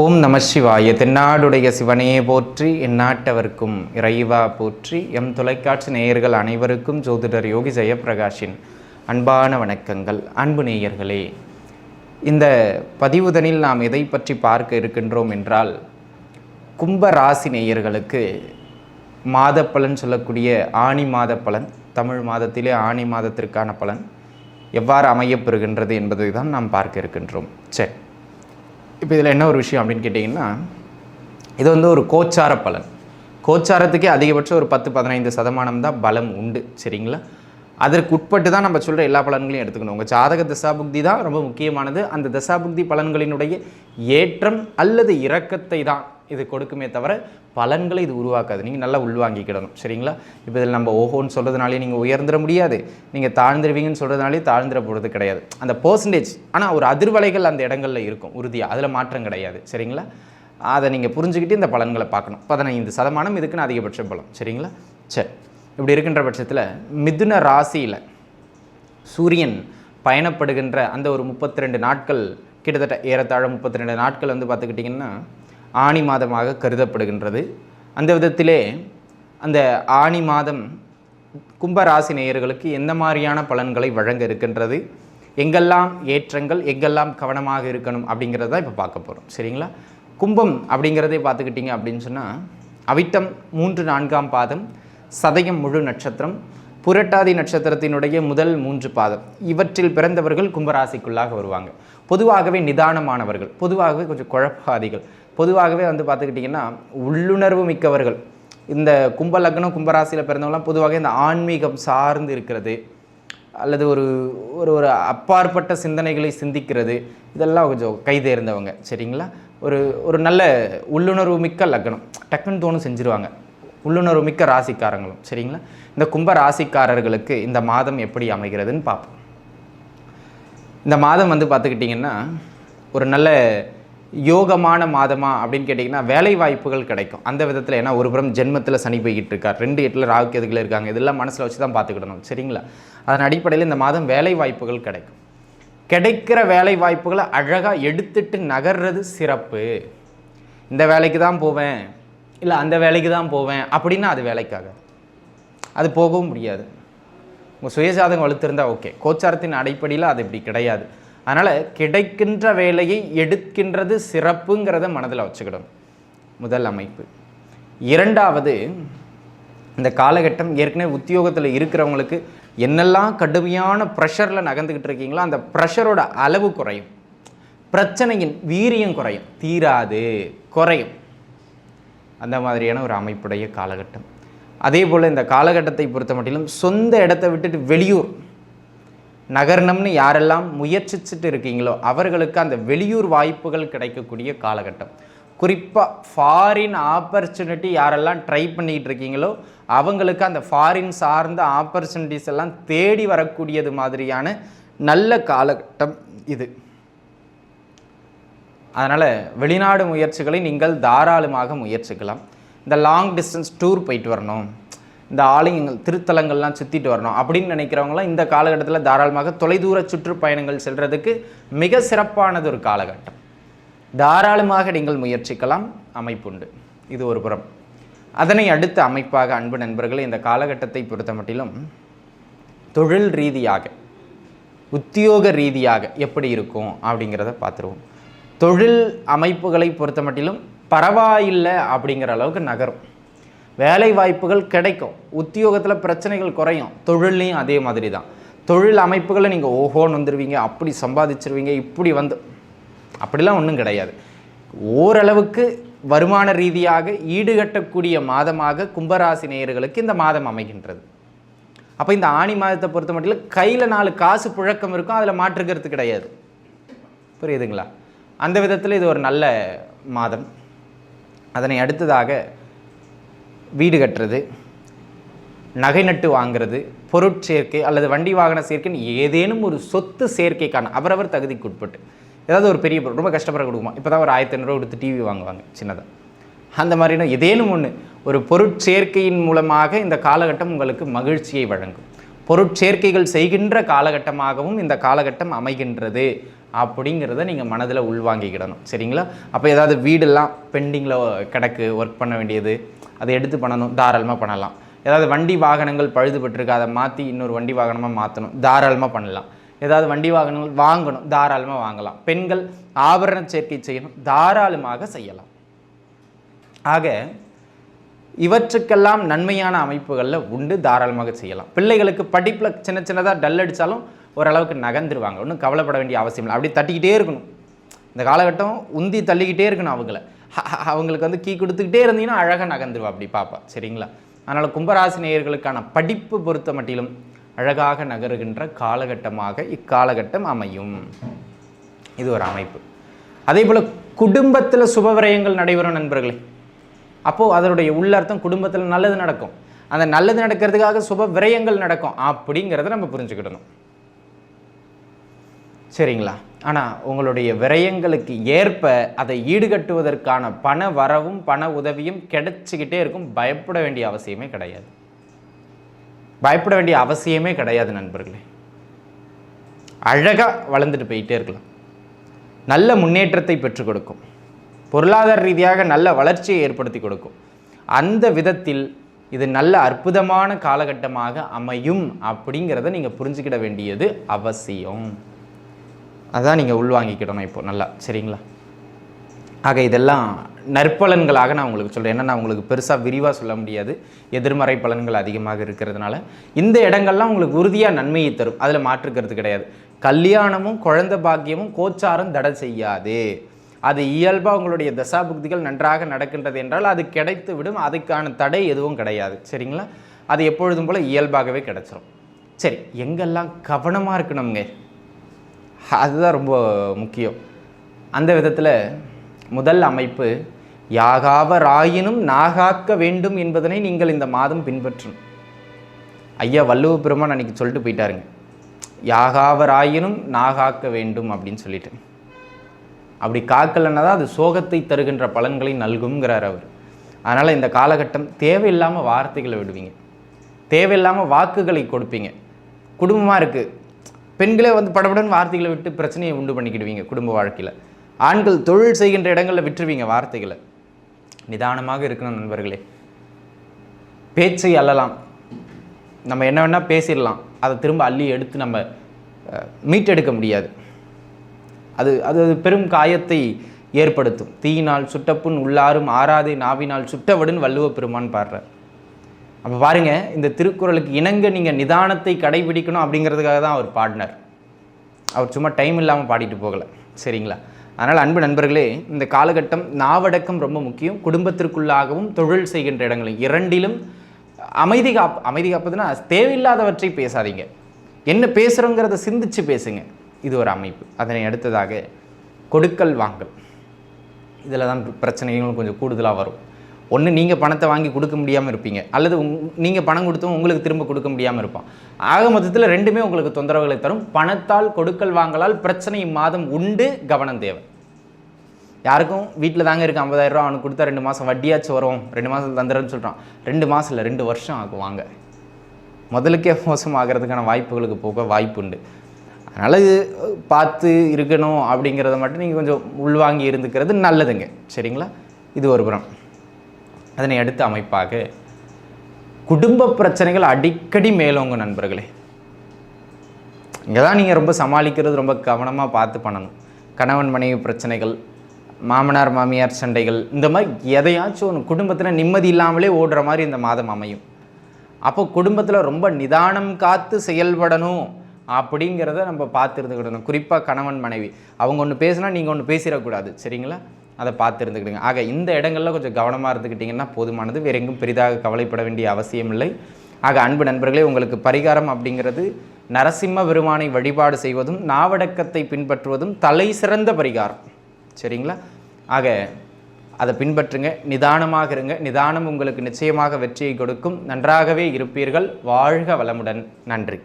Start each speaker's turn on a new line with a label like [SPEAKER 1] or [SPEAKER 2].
[SPEAKER 1] ஓம் நம சிவாய. தென்னாடுடைய சிவனையே போற்றி எந்நாட்டவர்க்கும் இறைவா போற்றி. எம் தொலைக்காட்சி நேயர்கள் அனைவருக்கும் ஜோதிடர் யோகி ஜெயப்பிரகாஷின் அன்பான வணக்கங்கள். அன்பு நேயர்களே இந்த பதிவுதனில் நாம் எதை பற்றி பார்க்க இருக்கின்றோம் என்றால் கும்ப ராசி நேயர்களுக்கு மாதப்பலன் சொல்லக்கூடிய ஆணி மாத பலன் தமிழ் மாதத்திலே ஆணி மாதத்திற்கான பலன் எவ்வாறு அமையப்பெறுகின்றது என்பதை தான் நாம் பார்க்க இருக்கின்றோம். சரி. இப்போ இதில் என்ன ஒரு விஷயம் அப்படின்னு கேட்டிங்கன்னா இது வந்து ஒரு கோச்சார பலன். கோச்சாரத்துக்கே அதிகபட்சம் ஒரு பத்து பதினைந்து சதமானம் தான் பலம் உண்டு சரிங்களா? அதற்கு உட்பட்டு தான் நம்ம சொல்கிற எல்லா பலன்களையும் எடுத்துக்கணும். உங்கள் ஜாதக தசாபுக்தி தான் ரொம்ப முக்கியமானது. அந்த தசாபுக்தி பலன்களினுடைய ஏற்றம் அல்லது இறக்கத்தை தான். இது கொடுக்குமே தவிர பலன்களை இது உருவாக்காது. நீங்கள் நல்லா உள்வாங்கிக்கிடணும். சரிங்களா? இப்போ இதில் நம்ம ஓஹோன்னு சொல்கிறதுனாலே நீங்கள் உயர்ந்துட முடியாது. நீங்கள் தாழ்ந்துருவீங்கன்னு சொல்கிறதுனாலே தாழ்ந்துட போகிறது கிடையாது. அந்த பர்சன்டேஜ் ஆனால் ஒரு அதிர்வலைகள் அந்த இடங்களில் இருக்கும். உறுதியாக அதில் மாற்றம் கிடையாது. சரிங்களா? அதை நீங்கள் புரிஞ்சுக்கிட்டு இந்த பலன்களை பார்க்கணும். பதினைந்து சதமானம் இதுக்குன்னு அதிகபட்ச பலம். சரிங்களா? சரி. இப்படி இருக்கின்ற பட்சத்தில் மிதுன ராசியில் சூரியன் பயணப்படுகின்ற அந்த ஒரு முப்பத்தி ரெண்டு நாட்கள் கிட்டத்தட்ட ஏறத்தாழ முப்பத்தி ரெண்டு நாட்கள் வந்து பார்த்துக்கிட்டிங்கன்னா ஆணி மாதமாக கருதப்படுகின்றது. அந்த விதத்திலே அந்த ஆணி மாதம் கும்பராசி நேயர்களுக்கு எந்த மாதிரியான பலன்களை வழங்க இருக்கின்றது? எங்கெல்லாம் ஏற்றங்கள் எங்கெல்லாம் கவனமாக இருக்கணும் அப்படிங்கிறத இப்போ பார்க்க போகிறோம் சரிங்களா? கும்பம் அப்படிங்கிறதே பார்த்துக்கிட்டிங்க அப்படின்னு சொன்னால் அவிட்டம் மூன்று நான்காம் பாதம் சதயம் முழு நட்சத்திரம் புரட்டாதி நட்சத்திரத்தினுடைய முதல் மூன்று பாதம். இவற்றில் பிறந்தவர்கள் கும்பராசிக்குள்ளாக வருவாங்க. பொதுவாகவே நிதானமானவர்கள் பொதுவாகவே கொஞ்சம் குழப்பாதிகள். பொதுவாகவே வந்து பார்த்துக்கிட்டிங்கன்னா உள்ளுணர்வு மிக்கவர்கள். இந்த கும்ப லக்னம் கும்பராசியில் பிறந்தவங்களாம் பொதுவாக இந்த ஆன்மீகம் சார்ந்து இருக்கிறது அல்லது ஒரு ஒரு ஒரு அப்பாற்பட்ட சிந்தனைகளை சிந்திக்கிறது இதெல்லாம் கொஞ்சம் கைதேர்ந்தவங்க சரிங்களா? ஒரு ஒரு நல்ல உள்ளுணர்வு மிக்க லக்னம். டக்குன்னு தோணும் செஞ்சுருவாங்க. உள்ளுணர்வு மிக்க ராசிக்காரங்களும் சரிங்களா? இந்த கும்ப ராசிக்காரர்களுக்கு இந்த மாதம் எப்படி அமைகிறதுன்னு பார்ப்போம். இந்த மாதம் வந்து பார்த்துக்கிட்டிங்கன்னா ஒரு நல்ல யோகமான மாதமா அப்படின்னு கேட்டிங்கன்னா வேலை வாய்ப்புகள் கிடைக்கும். அந்த விதத்தில் ஏன்னா ஒரு புறம் ஜென்மத்தில் சனி போய்கிட்டு இருக்கார். ரெண்டு எட்டில் ராகு கேதுகள் இருக்காங்க. இதெல்லாம் மனசில் வச்சு தான் பார்த்துக்கிடணும். சரிங்களா? அதன் அடிப்படையில் இந்த மாதம் வேலை வாய்ப்புகள் கிடைக்கும். கிடைக்கிற வேலை வாய்ப்புகளை அழகாக எடுத்துட்டு நகர்றது சிறப்பு. இந்த வேலைக்கு தான் போவேன். இல்லை அந்த வேலைக்கு தான் போவேன். அப்படின்னா அது வேலைக்காக. அது போகவும் முடியாது. உங்கள் சுயஜாதகம் வலுத்திருந்தால் ஓகே. கோச்சாரத்தின் அடிப்படையில் அது இப்படி கிடையாது. அதனால் கிடைக்கின்ற வேலையை எடுக்கின்றது சிறப்புங்கிறத மனதில் வச்சுக்கிடணும் முதல் அமைப்பு. இரண்டாவது இந்த காலகட்டம் ஏற்கனவே உத்தியோகத்தில் இருக்கிறவங்களுக்கு என்னெல்லாம் கடுமையான ப்ரெஷரில் நகர்ந்துக்கிட்டு இருக்கீங்களோ அந்த ப்ரெஷரோட அளவு குறையும். பிரச்சனையின் வீரியம் குறையும். தீராது குறையும். அந்த மாதிரியான ஒரு அமைப்புடைய காலகட்டம். அதே போல் இந்த காலகட்டத்தை பொறுத்த மட்டிலும் சொந்த இடத்தை விட்டுட்டு வெளியூர் நகரணம்னு யாரெல்லாம் முயற்சிச்சுட்டு இருக்கீங்களோ அவர்களுக்கு அந்த வெளியூர் வாய்ப்புகள் கிடைக்கக்கூடிய காலகட்டம். குறிப்பாக ஃபாரின் ஆப்பர்ச்சுனிட்டி யாரெல்லாம் ட்ரை பண்ணிக்கிட்டு இருக்கீங்களோ அவங்களுக்கு அந்த ஃபாரின் சார்ந்த ஆப்பர்ச்சுனிட்டிஸ் எல்லாம் தேடி வரக்கூடியது மாதிரியான நல்ல காலகட்டம் இது. அதனால் வெளிநாடு முயற்சிகளை நீங்கள் தாராளமாக முயற்சிக்கலாம். இந்த லாங் டிஸ்டன்ஸ் டூர் போயிட்டு வரணும். இந்த ஆலயங்கள் திருத்தலங்கள்லாம் சுற்றிட்டு வரணும். அப்படின்னு நினைக்கிறவங்களாம் இந்த காலகட்டத்தில் தாராளமாக தொலைதூர சுற்றுப்பயணங்கள் செல்கிறதுக்கு மிக சிறப்பானது ஒரு காலகட்டம். தாராளமாக நீங்கள் முயற்சிக்கலாம். அமைப்புண்டு. இது ஒரு புறம். அதனை அடுத்த அமைப்பாக அன்பு நண்பர்கள் இந்த காலகட்டத்தை பொறுத்த மட்டிலும் தொழில் ரீதியாக உத்தியோக ரீதியாக எப்படி இருக்கும் அப்படிங்கிறத பார்த்துருவோம். தொழில் அமைப்புகளை பொறுத்த மட்டிலும் பரவாயில்லை அப்படிங்கிற அளவுக்கு நகரும். வேலை வாய்ப்புகள் கிடைக்கும். உத்தியோகத்தில் பிரச்சனைகள் குறையும். தொழிலையும் அதே மாதிரி தான் தொழில் அமைப்புகளை நீங்கள் ஓஹோன்னு வந்துடுவீங்க அப்படி சம்பாதிச்சிருவீங்க இப்படி வந்து அப்படிலாம் ஒன்றும் கிடையாது. ஓரளவுக்கு வருமான ரீதியாக ஈடுகட்டக்கூடிய மாதமாக கும்பராசி நேயர்களுக்கு இந்த மாதம் அமைகின்றது. அப்போ இந்த ஆணி மாதத்தை பொறுத்த மட்டும் கையில் நாலு காசு புழக்கம் இருக்கும் அதில் மாற்றுக்கிறது கிடையாது. புரியுதுங்களா? அந்த விதத்தில் இது ஒரு நல்ல மாதம். அதனை அடுத்ததாக வீடு கட்டுறது நகை நட்டு வாங்குறது பொருட்சேர்க்கை அல்லது வண்டி வாகன சேர்க்கைன்னு ஏதேனும் ஒரு சொத்து சேர்க்கைக்கான அவரவர் தகுதிக்கு உட்பட்டு ஏதாவது ஒரு பெரிய ரொம்ப கஷ்டப்பட கொடுக்குமா இப்போ தான் ஒரு ஆயிரத்தி ஐநூறுரூவா கொடுத்து டிவி வாங்குவாங்க சின்னதாக அந்த மாதிரினா ஏதேனும் ஒன்று ஒரு பொருட்சேர்க்கையின் மூலமாக இந்த காலகட்டம் உங்களுக்கு மகிழ்ச்சியை வழங்கும். பொருட்சேர்க்கைகள் செய்கின்ற காலகட்டமாகவும் இந்த காலகட்டம் அமைகின்றது அப்படிங்கிறத நீங்கள் மனதில் உள்வாங்கிக்கிடணும் சரிங்களா? அப்போ ஏதாவது வீடெல்லாம் பெண்டிங்கில் கிடக்கு ஒர்க் பண்ண வேண்டியது அதை எடுத்து பண்ணணும் தாராளமாக பண்ணலாம். ஏதாவது வண்டி வாகனங்கள் பழுதுபட்டிருக்கு அதை மாற்றி இன்னொரு வண்டி வாகனமாக மாற்றணும் தாராளமாக பண்ணலாம். ஏதாவது வண்டி வாகனங்கள் வாங்கணும் தாராளமாக வாங்கலாம். பெண்கள் ஆபரண சேர்க்கை செய்யணும் தாராளமாக செய்யலாம். ஆக இவற்றுக்கெல்லாம் நன்மையான அமைப்புகளில் உண்டு தாராளமாக செய்யலாம். பிள்ளைகளுக்கு படிப்பில் சின்ன சின்னதாக டல் அடித்தாலும் ஓரளவுக்கு நகர்ந்துருவாங்க. ஒன்றும் கவலைப்பட வேண்டிய அவசியம் இல்லை. அப்படி தட்டிக்கிட்டே இருக்கணும். இந்த காலகட்டம் உந்தி தள்ளிக்கிட்டே இருக்கணும் அவங்கள. அவங்களுக்கு வந்து கீ கொடுத்துக்கிட்டே இருந்தீங்கன்னா அழகாக நகர்ந்துருவா அப்படி பாப்பா சரிங்களா? அதனால் கும்பராசி நேயர்களுக்கான படிப்பு பொறுத்த மட்டிலும் அழகாக நகருகின்ற காலகட்டமாக இக்காலகட்டம் அமையும். இது ஒரு அமைப்பு. அதே போல் குடும்பத்தில் சுபவிரயங்கள் நடைபெறும் நண்பர்களே அப்போது அதனுடைய உள்ளர்த்தம் குடும்பத்தில் நல்லது நடக்கும். அந்த நல்லது நடக்கிறதுக்காக சுப விரயங்கள் நடக்கும் அப்படிங்கிறத நம்ம புரிஞ்சுக்கிடணும். சரிங்களா? ஆனால் உங்களுடைய விரயங்களுக்கு ஏற்ப அதை ஈடுகட்டுவதற்கான பண வரவும் பண உதவியும் கிடைச்சிக்கிட்டே இருக்கும். பயப்பட வேண்டிய அவசியமே கிடையாது. பயப்பட வேண்டிய அவசியமே கிடையாது நண்பர்களே. அழகாக வளர்ந்துட்டு போயிட்டே இருக்கலாம். நல்ல முன்னேற்றத்தை பெற்றுக் கொடுக்கும். பொருளாதார ரீதியாக நல்ல வளர்ச்சியை ஏற்படுத்தி கொடுக்கும். அந்த விதத்தில் இது நல்ல அற்புதமான காலகட்டமாக அமையும் அப்படிங்கிறத நீங்கள் புரிஞ்சுக்கிட வேண்டியது அவசியம். அதான் நீங்கள் உள்வாங்கிக்கிடணும் இப்போது நல்லா சரிங்களா? ஆக இதெல்லாம் நற்பலன்களாக நான் உங்களுக்கு சொல்கிறேன் ஏன்னா நான் உங்களுக்கு பெருசாக விரிவாக சொல்ல முடியாது. எதிர்மறை பலன்கள் அதிகமாக இருக்கிறதுனால. இந்த இடங்கள்லாம் உங்களுக்கு உறுதியாக நன்மையை தரும். அதில் மாற்றுக்கிறது கிடையாது. கல்யாணமும் குழந்தை பாக்கியமும் கோச்சாரம் தடை செய்யாது. அது இயல்பாக உங்களுடைய தசாபுக்திகள் நன்றாக நடக்கின்றது என்றால் அது கிடைத்து விடும் அதுக்கான தடை எதுவும் கிடையாது. சரிங்களா? அது எப்பொழுதும் போல் இயல்பாகவே கிடைச்சிரும். சரி எங்கெல்லாம் கவனமாக இருக்கணுங்க அதுதான் ரொம்ப முக்கியம். அந்த விதத்தில் முதல் அமைப்பு யாகாவராயினும் நாகாக்க வேண்டும் என்பதனை நீங்கள் இந்த மாதம் பின்பற்றணும். ஐயா வள்ளுவ பெருமான் அன்னைக்கு சொல்லிட்டு போயிட்டாருங்க. யாகாவராயினும் நாகாக்க வேண்டும் அப்படின்னு சொல்லிட்டு. அப்படி காக்கலைன்னா தான் அது சோகத்தை தருகின்ற பலன்களை நல்குங்கிறார் அவர். அதனால் இந்த காலகட்டம் தேவையில்லாமல் வார்த்தைகளை விடுவீங்க. தேவையில்லாமல் வாக்குகளை கொடுப்பீங்க. குடும்பமாக இருக்குது பெண்களே வந்து படபடன் வார்த்தைகளை விட்டு பிரச்சனையை உண்டு பண்ணிக்கிடுவீங்க குடும்ப வாழ்க்கையில். ஆண்கள் தொழில் செய்கின்ற இடங்களில் விட்டுருவீங்க வார்த்தைகளை. நிதானமாக இருக்கணும் நண்பர்களே. பேச்சை அள்ளலாம் நம்ம என்ன வேணால் பேசிடலாம். அதை திரும்ப அள்ளி எடுத்து நம்ம மீட்டெடுக்க முடியாது. அது அது அது பெரும் காயத்தை ஏற்படுத்தும். தீயினால் சுட்டப்புண் உள்ளாரும் ஆறாதே நாவினால் சுட்டவடுன்னு வள்ளுவ பெருமான் பாடுறார். அப்போ பாருங்கள் இந்த திருக்குறளுக்கு இணங்க நீங்கள் நிதானத்தை கடைபிடிக்கணும் அப்படிங்கிறதுக்காக தான் அவர் பாடினார். அவர் சும்மா டைம் இல்லாமல் பாடிட்டு போகலை சரிங்களா? அதனால் அன்பு நண்பர்களே இந்த காலகட்டம் நாவடக்கம் ரொம்ப முக்கியம். குடும்பத்திற்குள்ளாகவும் தொழில் செய்கின்ற இடங்களில் இரண்டிலும் அமைதி காப் அமைதி காப்பதுன்னா தேவையில்லாதவற்றை பேசாதீங்க. என்ன பேசுகிறோங்கிறத சிந்திச்சு பேசுங்க. இது ஒரு அமைப்பு. அதனை அடுத்ததாக கொடுக்கல் வாங்கல். இதில் தான் பிரச்சனைகளும் கொஞ்சம் கூடுதலாக வரும். ஒன்று நீங்கள் பணத்தை வாங்கி கொடுக்க முடியாமல் இருப்பீங்க. அல்லது உங் நீங்கள் பணம் கொடுத்தும் உங்களுக்கு திரும்ப கொடுக்க முடியாமல் இருப்பான். ஆக மொத்தத்தில் ரெண்டுமே உங்களுக்கு தொந்தரவுகளை தரும். பணத்தால் கொடுக்கல் வாங்கலால் பிரச்சனை இம்மாதம் உண்டு கவனம் தேவை. யாருக்கும் வீட்டில் தாங்க இருக்கு ஐம்பதாயிரரூவா அவனுக்கு கொடுத்தா ரெண்டு மாதம் வட்டியாச்சும் வரும். ரெண்டு மாதம் தந்துடுறேன்னு சொல்கிறான் ரெண்டு மாதம் இல்லை ரெண்டு வருஷம் ஆகும் வாங்க. முதலுக்கே மோசம் ஆகிறதுக்கான வாய்ப்புகளுக்கு போக வாய்ப்பு உண்டு. அதனால் இது பார்த்து இருக்கணும் அப்படிங்கிறத மட்டும் நீங்கள் கொஞ்சம் உள்வாங்கி இருந்துக்கிறது நல்லதுங்க. சரிங்களா? இது ஒரு புறம். அதனை அடுத்த அமைப்பாக குடும்ப பிரச்சனைகள் அடிக்கடி மேலோங்க நண்பர்களே. இங்கே தான் நீங்கள் ரொம்ப சமாளிக்கிறது ரொம்ப கவனமாக பார்த்து பண்ணணும். கணவன் மனைவி பிரச்சனைகள் மாமனார் மாமியார் சண்டைகள் இந்த மாதிரி எதையாச்சும் ஒன்று குடும்பத்தில் நிம்மதி இல்லாமலே ஓடுற மாதிரி இந்த மாதம் அமையும். அப்போ குடும்பத்தில் ரொம்ப நிதானம் காத்து செயல்படணும் அப்படிங்கிறத நம்ம பார்த்து இருந்துக்கிடணும் குறிப்பாக கணவன் மனைவி. அவங்க ஒன்று பேசுனா நீங்கள் ஒன்று பேசிடக்கூடாது. சரிங்களா? அதை பார்த்து இருந்துக்கிடுங்க. ஆக இந்த இடங்களில் கொஞ்சம் கவனமாக இருந்துக்கிட்டிங்கன்னா போதுமானது. வேற எங்கும் பெரிதாக கவலைப்பட வேண்டிய அவசியம் இல்லை. ஆக அன்பு நண்பர்களே உங்களுக்கு பரிகாரம் அப்படிங்கிறது நரசிம்ம பெருமானை வழிபாடு செய்வதும் நாவடக்கத்தை பின்பற்றுவதும் தலை சிறந்த பரிகாரம். சரிங்களா? ஆக அதை பின்பற்றுங்க. நிதானமாக இருங்க. நிதானம் உங்களுக்கு நிச்சயமாக வெற்றியை கொடுக்கும். நன்றாகவே இருப்பீர்கள். வாழ்க வளமுடன். நன்றி.